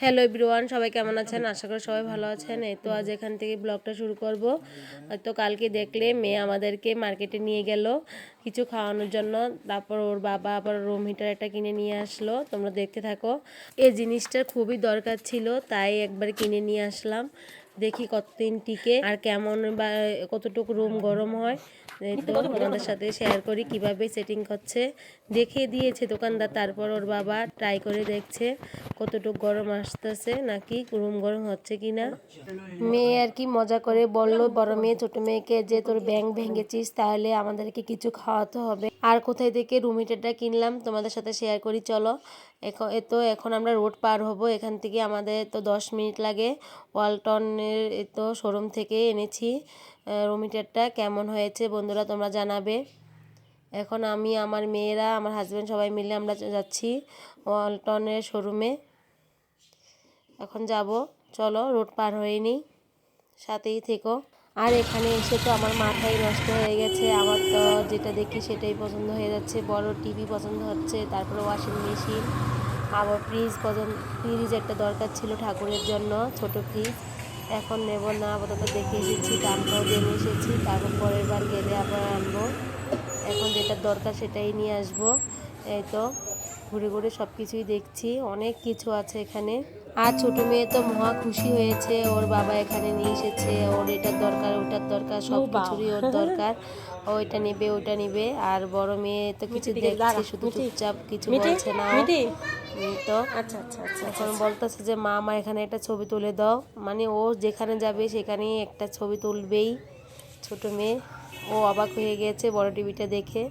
Hello everyone সবাই কেমন আছেন? আশা করি সবাই ভালো আছেন। এই তো আজ এখান থেকে ব্লগটা শুরু করব। তো কালকে দেখলে মেয়ে আমাদেরকে মার্কেটে নিয়ে গেল কিছু খাওয়ানোর জন্য। তারপর ওর বাবা আবার রুম হিটার একটা কিনে নিয়ে আসলো। তোমরা দেখতে থাকো। এই জিনিসটা খুবই দরকার ছিল, তাই একবার কিনে নিয়ে আসলাম। দেখি কতদিন টিকে আর কেমন বা কতটুকু রুম গরম হয়। তো তোমাদের সাথে শেয়ার করি কীভাবে সেটিং করছে। দেখিয়ে দিয়েছে দোকানদার, তারপর ওর বাবা ট্রাই করে দেখছে কতটুকু গরম আসতেছে নাকি রুম গরম হচ্ছে কি না মেয়ে আর কি মজা করে বলল, বড় মেয়ে, ছোট মেয়েকে যে তোর ব্যাং ভেঙেছিস তাহলে আমাদেরকে কিছু খাওয়াতে হবে। আর কোথায় থেকে রুম হিটারটা কিনলাম তোমাদের সাথে শেয়ার করি, চলো। তো এখন আমরা রোড পার হব, এখান থেকে আমাদের তো দশ মিনিট লাগে। ওয়ালটনের এ তো শোরুম থেকে এনেছি। রুম হিটারটা কেমন হয়েছে বন্ধুরা তোমরা জানাবে। এখন আমি, আমার মেয়েরা, আমার হাজব্যান্ড সবাই মিলে আমরা যাচ্ছি ওয়ালটনের শোরুমে। এখন যাব। চলো, রোড পার হয়ে নিই। সাথেই থেকো। আর এখানে এসে তো আমার মাথাই নষ্ট হয়ে গেছে। আমার তো যেটা দেখি সেটাই পছন্দ হয়ে যাচ্ছে। বড় টিভি পছন্দ হচ্ছে, তারপরে ওয়াশিং মেশিন আবার ফ্রিজ পছন্দ ফ্রিজ একটা দরকার ছিল ঠাকুরের জন্য, ছোট ফ্রিজ এখন নেব না, আপাতত দেখে এসেছি, দামটাও জেনে এসেছি, তারপর পরের বার গেলে আবার আনব। এখন যেটা দরকার সেটাই নিয়ে আসব। এই তো, ঘুরে ঘুরে সব কিছুই দেখছি, অনেক কিছু আছে এখানে। আর ছোট মেয়ে তো মহা খুশি হয়েছে ওর বাবা এখানে নিয়ে এসেছে ওর এটার দরকার ওটার দরকার সব কিছুরই ওর দরকার। ও এটা নেবে ওটা নেবে আর বড় মেয়ে তো কিছু দেখছে শুধু চুপচাপ কিছু বলছে না। তো আচ্ছা আচ্ছা আচ্ছা এখন বলতেছে যে মা আমার এখানে একটা ছবি তুলে দাও। মানে ও যেখানে যাবে সেখানেই একটা ছবি তুলবেই। ছোট মেয়ে ও অবাক হয়ে গেছে বড় টিভিটা দেখে।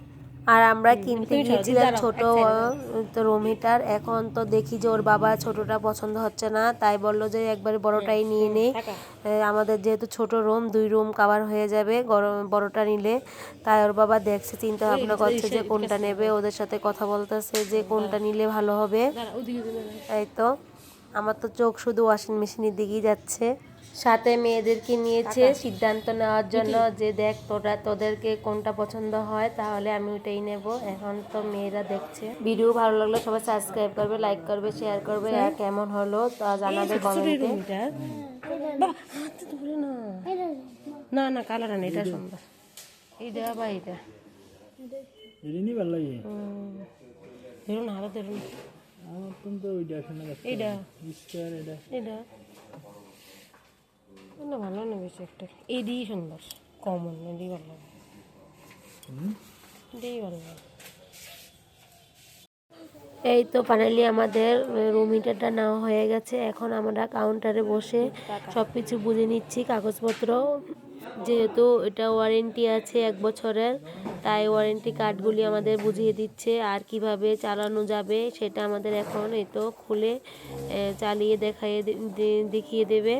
আর আমরা কিনতে গিয়েছিলাম ছোট তো রুম হিটার এখন তো দেখি যে ওর বাবা ছোটটা পছন্দ হচ্ছে না তাই বলল যে একবারে বড়টাই নিয়ে নেই আমাদের যেহেতু ছোট রুম দুই রুম কাভার হয়ে যাবে গরম বড়টা নিলে। তাই ওর বাবা দেখছে চিন্তা ভাবনা করছে যে কোনটা নেবে ওদের সাথে কথা বলতেছে যে কোনটা নিলে ভালো হবে। এই তো আমার তো চোখ শুধু ওয়াশিং মেশিনের দিকেই যাচ্ছে। সাথে মেয়েদেরকে নিয়েছে সিদ্ধান্ত নেওয়ার জন্য যে দেখ তোরা তোদেরকে কোনটা পছন্দ হয় তাহলে আমি ওইটাই নেব। এখন তো মেয়েরা দেখছে। ভিডিও ভালো লাগলে সবাই সাবস্ক্রাইব করবে লাইক করবে শেয়ার করবে। আর কেমন হলো তা জানাবে কমেন্টে। না না কালার না এটা সুন্দর। এইটা বা এইটা। এরিনি ভালো লাগে ধরুন হাতে ধরুন। আমার তো ওইটা যাচ্ছে এইটা। এটা। এটা না ভালো না বেশি একটা। এডি সুন্দর। কমন এডি ভালো লাগে। এডি ভালো লাগে। এই তো ফাইনালি আমাদের রুম হিটারটা নেওয়া হয়ে গেছে। এখন আমরা কাউন্টারে বসে সব কিছু বুঝে নিচ্ছি কাগজপত্র যেহেতু এটা ওয়ারেন্টি আছে এক বছরের, তাই ওয়ারেন্টি কার্ডগুলি আমাদের বুঝিয়ে দিচ্ছে আর কীভাবে চালানো যাবে সেটা আমাদের এখন এই তো খুলে চালিয়ে দেখাইয়ে দেখিয়ে দেবে।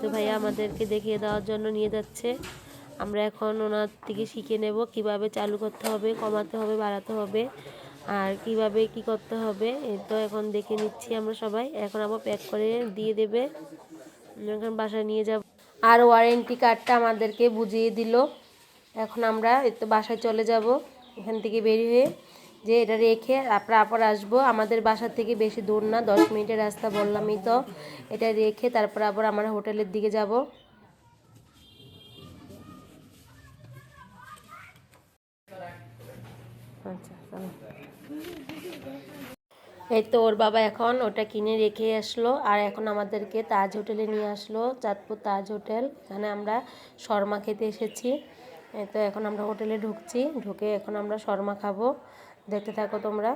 তো ভাইয়া আমাদেরকে দেখিয়ে দেওয়ার জন্য নিয়ে যাচ্ছে। আমরা এখন ওনার থেকে শিখে নেব কীভাবে চালু করতে হবে, কমাতে হবে, বাড়াতে হবে, আর কীভাবে কি করতে হবে তো এখন দেখে নিচ্ছি আমরা সবাই। এখন আবার প্যাক করে দিয়ে দেবে। এখন বাসায় নিয়ে যাব। আর ওয়ারেন্টি কার্ডটা আমাদেরকে বুঝিয়ে দিল। এখন আমরা তো বাসায় চলে যাব, এখান থেকে বেরিয়ে হয়ে যে এটা রেখে আমরা আবার আসব। আমাদের বাসা থেকে বেশি দূর না, দশ মিনিটের রাস্তা বললামই তো। এটা রেখে তারপর আবার আমরা হোটেলের দিকে যাব। আচ্ছা এই তো ওর বাবা এখন ওটা কিনে রেখে আসলো। আর এখন আমাদেরকে তাজ হোটেলে নিয়ে আসলো, চাঁদপুর তাজ হোটেল। এখানে আমরা শর্মা খেতে এসেছি। এই তো এখন আমরা হোটেলে ঢুকছি। ঢুকে এখন আমরা শর্মা খাব। দেখতে থাকো তোমরা।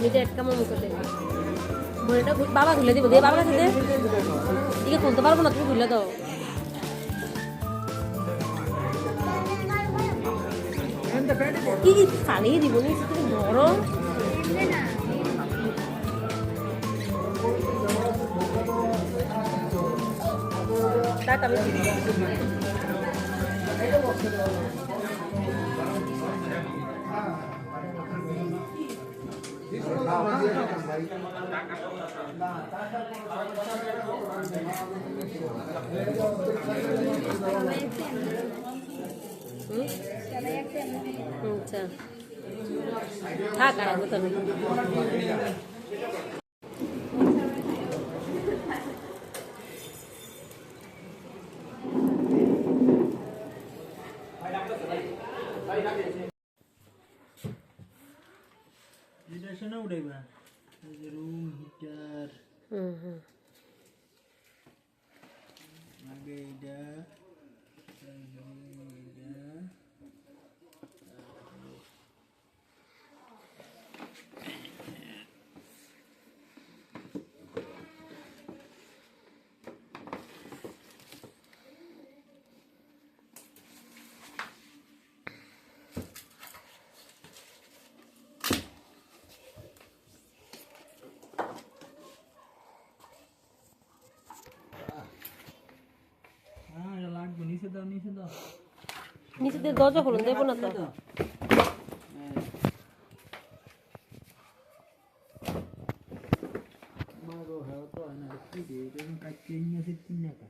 নিজে একটা মনে করলে। বাবা খুলে দিব দিয়ে বাবা কাছে এদিকে খুলতে পারব না তুমি খুলে দাও। কি কি ফালিয়ে দিব তুমি বড় তাক আচ্ছা থাক আর আগে তো নেই। এটা শোনা উঠাইবা এই যে রুম হিটার হুম হুম আগে এইটা তারপরে এইটা হ্যাঁ এটা লাগবে নিচে দাও নিচে দাও নিচে দিয়ে দরজা খুলুন দেবো না তো মাগো হ্যাঁ তো হয় না কি রে এটা কাটতে নিয়ে আসে তিন টাকা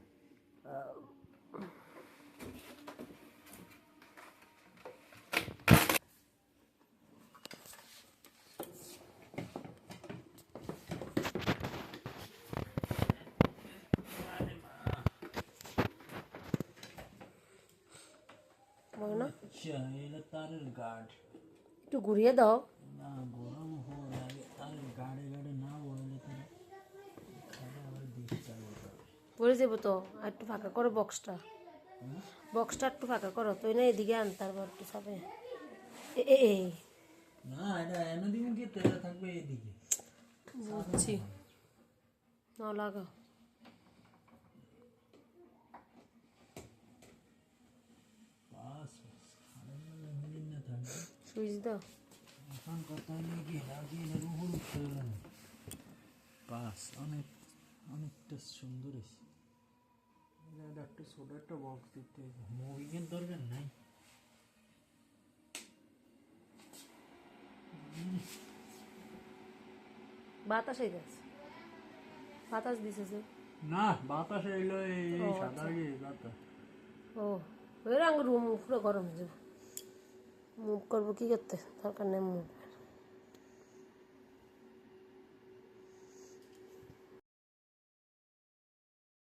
বলো না আচ্ছা এটা তারের গার্ড একটু ঘুরিয়ে দাও না গরম হওয়ার আগে তারের গাড়ে গাড়ে না বললে তারা খাবার আবার দিতে চালু করে পড়ে যাব তো আর একটু ফাঁকা করো বক্সটা বক্সটা একটু ফাঁকা করো তুই না এদিকে আন তারপর একটু সাবে। এ এ এ। না এটা এনে দিন কি তেরা থাকবে এদিকে? বুঝছি। না লাগাও পাস খাবার মানে মিলিন না থাকবে সুইচ দাও এখন কথা হলো কি লাগিয়ে এর উপর উঠতে হবে পাস অনেক অনেকটা সুন্দর এটা একটা ছোট একটা বক্স দিতে মুভিংয়ের দরকার নাই। বাতাস এই গেছে বাতাস দিছে না বাতাস এলো এই সাদা ইয়ে বাতাস। ও রঙ রুম পুরো গরম হয়ে যাবে মুভ করব কী করতে? দরকার নেই মুভ